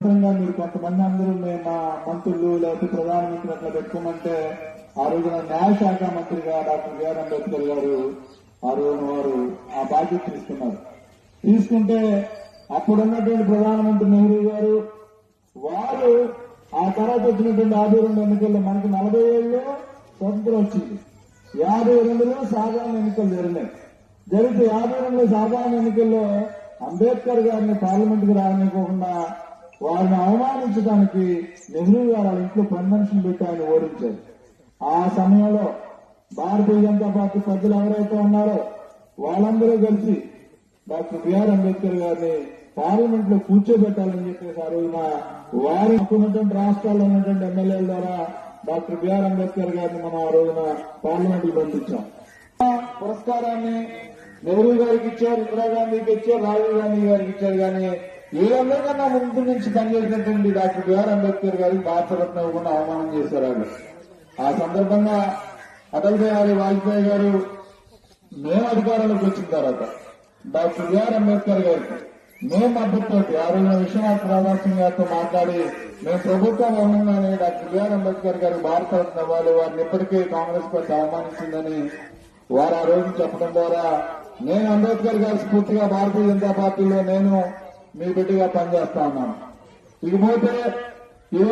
మీరు కొంతమంది అందరూ మేము మా మంత్రులు లేకపోతే ప్రధానమంత్రి అట్లా పెట్టుకోమంటే ఆ రోజున న్యాయశాఖ మంత్రిగా డాక్టర్ బిఆర్ అంబేద్కర్ గారు ఆ రోజున వారు ఆ బాధ్యత తీసుకున్నారు. తీసుకుంటే అప్పుడున్నటువంటి ప్రధానమంత్రి నెహ్రూ గారు వారు ఆ తర్వాత వచ్చినటువంటి యాభై రెండు ఎన్నికల్లో మనకి నలభై ఏళ్ళు స్వతంత్రం వచ్చింది. యాభై రెండులో సాధారణ ఎన్నికలు జరిగినాయి. జరిగితే యాభై రెండులో సాధారణ ఎన్నికల్లో అంబేద్కర్ గారిని పార్లమెంట్కు రానివ్వకుండా వారిని అవమానించడానికి నెహ్రూ గారు వాళ్ళ ఇంట్లో కన్వెన్షన్ పెట్టి ఆయన ఓడించారు. ఆ సమయంలో భారతీయ జనతా పార్టీ సభ్యులు ఎవరైతే ఉన్నారో వాళ్ళందరూ కలిసి డాక్టర్ బిఆర్ అంబేద్కర్ గారిని పార్లమెంట్లో కూర్చోబెట్టాలని చెప్పేసి ఆ రోజున వారి ఉన్నటువంటి రాష్ట్రాల్లో ఉన్నటువంటి ఎమ్మెల్యేల ద్వారా డాక్టర్ బిఆర్ అంబేద్కర్ గారిని మనం ఆ రోజున పార్లమెంట్కి పంపించాం పురస్కారాన్ని నెహ్రూ గారికి ఇచ్చారు ఇందిరాగాంధీకి ఇచ్చారు రాజీవ్ గాంధీ గారికి ఇచ్చారు. కానీ వీళ్ళందరికన్నా ముందు నుంచి పనిచేసినటువంటి డాక్టర్ బిఆర్ అంబేద్కర్ గారి భారతరత్న ఇవ్వకుండా అవమానం చేశారు వాళ్ళు ఆ సందర్భంగా అటల్ బిహారీ వాజ్పేయి గారు మేము అధికారంలోకి వచ్చిన తర్వాత డాక్టర్ బిఆర్ అంబేద్కర్ గారికి మేము మద్దతుతోటి ఆ రోజున విశ్వనాథ్ ప్రతాప్ సింగ్ గారితో మాట్లాడి మేము ప్రభుత్వం ఉన్నామని డాక్టర్ బిఆర్ అంబేద్కర్ గారు భారతరత్న ఇవ్వాలి. వారిని ఇప్పటికే కాంగ్రెస్ పార్టీ అవమానించిందని వారు ఆ రోజు చెప్పడం ద్వారా నేను అంబేద్కర్ గారి స్ఫూర్తిగా భారతీయ జనతా పార్టీలో నేను మీ బిడ్డగా పనిచేస్తా ఉన్నాను ఇకపోతే ఏ